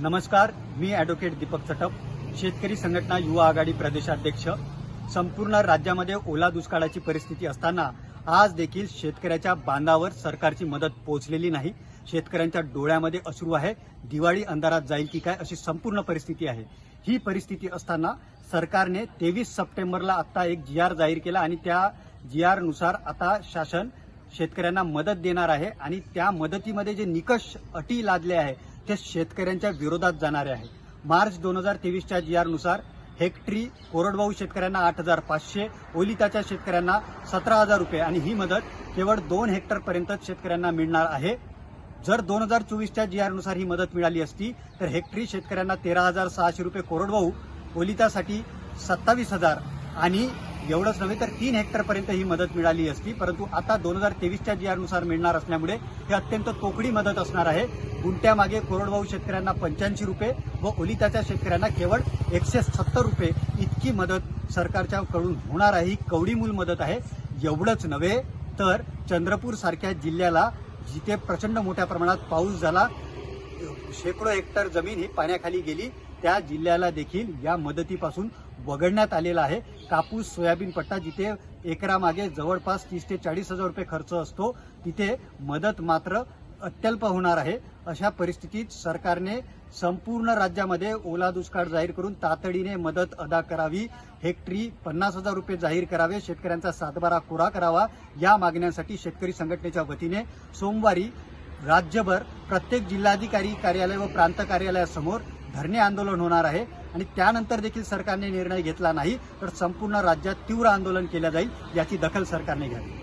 नमस्कार मी ॲडव्होकेट दीपक चटप. शेतकरी संघटना युवा आघाडी प्रदेशाध्यक्ष. संपूर्ण राज्यामध्ये ओला दुष्काळाची परिस्थिती असताना आज देखील शेतकऱ्याच्या बांधावर सरकारची मदत पोहोचलेली नाही. शेतकऱ्यांच्या डोळ्यामध्ये अश्रू आहे. दिवाळी अंधारात जाईल की काय अशी संपूर्ण परिस्थिती आहे. ही परिस्थिती असताना सरकारने तेवीस सप्टेंबरला आता एक जी आर जाहीर केला आणि त्या जी आरनुसार आता शासन शेतकऱ्यांना मदत देणार आहे आणि त्या मदतीमध्ये जे निकष अटी लादले आहे ते शेतकऱ्यांच्या विरोधात जाणारे आहे मार्च दोन हजार तेवीसच्या जी आरनुसार हेक्टरी कोरडवाहू शेतकऱ्यांना आठ हजार पाचशे ओलिताच्या शेतकऱ्यांना सतरा हजार रुपये आणि ही मदत केवळ दोन हेक्टरपर्यंतच शेतकऱ्यांना मिळणार आहे. जर दोन हजार चोवीसच्या जी आरनुसार ही मदत मिळाली असती तर हेक्टरी शेतकऱ्यांना तेरा हजार सहाशे रुपये कोरडवाहू ओलितासाठी सत्तावीस हजार आणि एवढंच नव्हे तर तीन हेक्टरपर्यंत ही मदत मिळाली असती. परंतु आता दोन हजार तेवीसच्या जी आरनुसार मिळणार असल्यामुळे ही अत्यंत तोकडी मदत असणार आहे. गुंट्यामागे कोरडवाहू शेतकऱ्यांना पंच्याऐंशी रुपये व ओलिताच्या शेतकऱ्यांना केवळ एकशे सत्तर रुपये इतकी मदत सरकारच्या कडून होणार आहे. ही कवडीमूल मदत आहे. एवढंच नव्हे तर चंद्रपूर सारख्या जिल्ह्याला जिथे प्रचंड मोठ्या प्रमाणात पाऊस झाला शेकडो हेक्टर जमीन ही पाण्याखाली गेली. त्या जिल्ह्याला देखील या मदतीपासून वगळण्यात आलेला आहे. कापूस सोयाबीन पट्टा जिथे एकरामागे जवळपास तीस ते चाळीस हजार रुपये खर्च असतो तिथे मदत मात्र अत्यल्प होणार आहे. अशा परिस्थितीत सरकारने संपूर्ण राज्यामध्ये ओला दुष्काळ जाहीर करून तातडीने मदत अदा करावी. हेक्टरी पन्नास हजार रुपये जाहीर करावे. शेतकऱ्यांचा सातबारा कोरा करावा. या मागण्यांसाठी शेतकरी संघटनेच्या वतीने सोमवारी राज्यभर प्रत्येक जिल्हाधिकारी कार्यालय व प्रांत कार्यालयासमोर धरणे आंदोलन होणार आहे आणि त्यानंतर देखील सरकारने निर्णय घेतला नाही तर संपूर्ण राज्यात तीव्र आंदोलन केलं जाईल याची दखल सरकारने घ्यावी.